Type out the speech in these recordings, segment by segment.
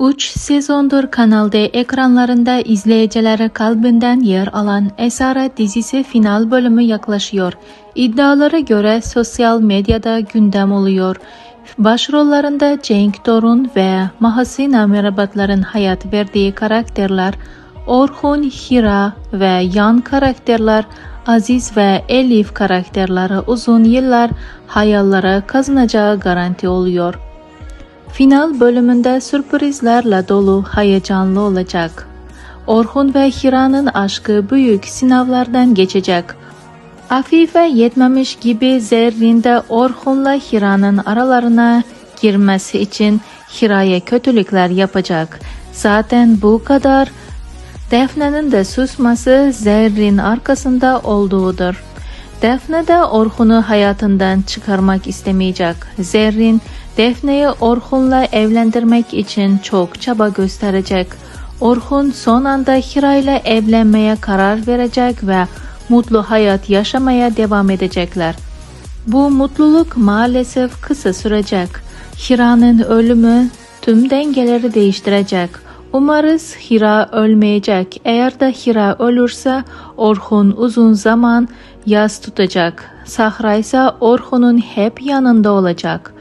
3 sezondur Kanal D ekranlarında izleyicileri kalbinden yer alan Esaret dizisi final bölümü yaklaşıyor. İddialara göre sosyal medyada gündem oluyor. Başrollarında Cenk Torun ve Mahasina Merabatların hayat verdiği karakterler Orhun, Hira ve yan karakterler Aziz ve Elif karakterleri uzun yıllar hayallara kazanacağı garanti oluyor. Final bölümünde sürprizlerle dolu heyecanlı olacak. Orhun ve Hira'nın aşkı büyük sınavlardan geçecek. Afife yetmemiş gibi Zerrin de Orhun'la Hira'nın aralarına girmesi için Hira'ya kötülükler yapacak. Zaten bu kadar Defne'nin de susması Zerrin arkasında olduğudur. Defne de Orhun'u hayatından çıkarmak istemeyecek. Zerrin, Defne'yi Orhun'la evlendirmek için çok çaba gösterecek. Orhun son anda Hira ile evlenmeye karar verecek ve mutlu hayat yaşamaya devam edecekler. Bu mutluluk maalesef kısa sürecek. Hira'nın ölümü tüm dengeleri değiştirecek. Umarız Hira ölmeyecek. Eğer de Hira ölürse Orhun uzun zaman yas tutacak. Sahra ise Orhun'un hep yanında olacak.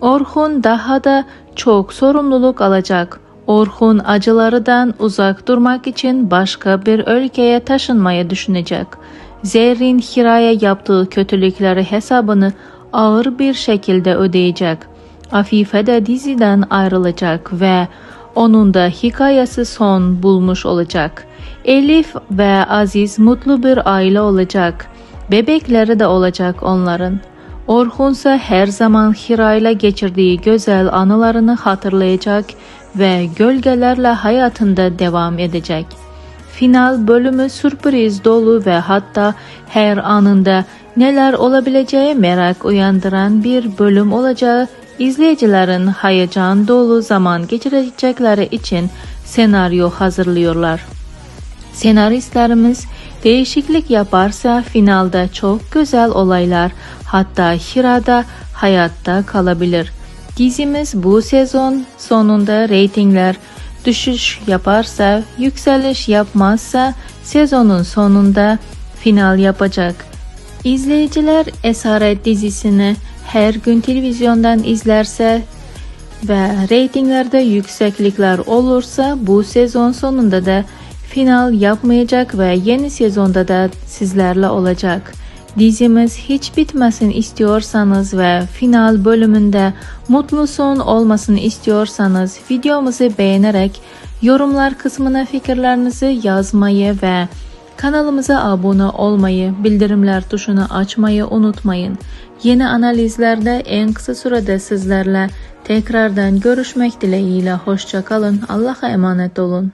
Orhun daha da çok sorumluluk alacak. Orhun acılardan uzak durmak için başka bir ülkeye taşınmayı düşünecek. Zerrin Hira'ya yaptığı kötülükleri hesabını ağır bir şekilde ödeyecek. Afife de diziden ayrılacak ve onun da hikayesi son bulmuş olacak. Elif ve Aziz mutlu bir aile olacak. Bebekleri de olacak onların. Orhun ise her zaman Hira ile geçirdiği güzel anılarını hatırlayacak ve gölgelerle hayatında devam edecek. Final bölümü sürpriz dolu ve hatta her anında neler olabileceği merak uyandıran bir bölüm olacağı izleyicilerin heyecan dolu zaman geçirecekleri için senaryo hazırlıyorlar. Senaristlerimiz değişiklik yaparsa finalde çok güzel olaylar hatta Hira'da hayatta kalabilir. Dizimiz bu sezon sonunda reytingler düşüş yaparsa, yükseliş yapmazsa sezonun sonunda final yapacak. İzleyiciler Esaret dizisini her gün televizyondan izlerse ve reytinglerde yükseklikler olursa bu sezon sonunda da final yapmayacak ve yeni sezonda da sizlerle olacak. Dizimiz hiç bitmesin istiyorsanız ve final bölümünde mutlu son olmasını istiyorsanız videomuzu beğenerek yorumlar kısmına fikirlerinizi yazmayı ve kanalımıza abone olmayı, bildirimler tuşunu açmayı unutmayın. Yeni analizlerde en kısa sürede sizlerle tekrardan görüşmek dileğiyle hoşça kalın. Allah'a emanet olun.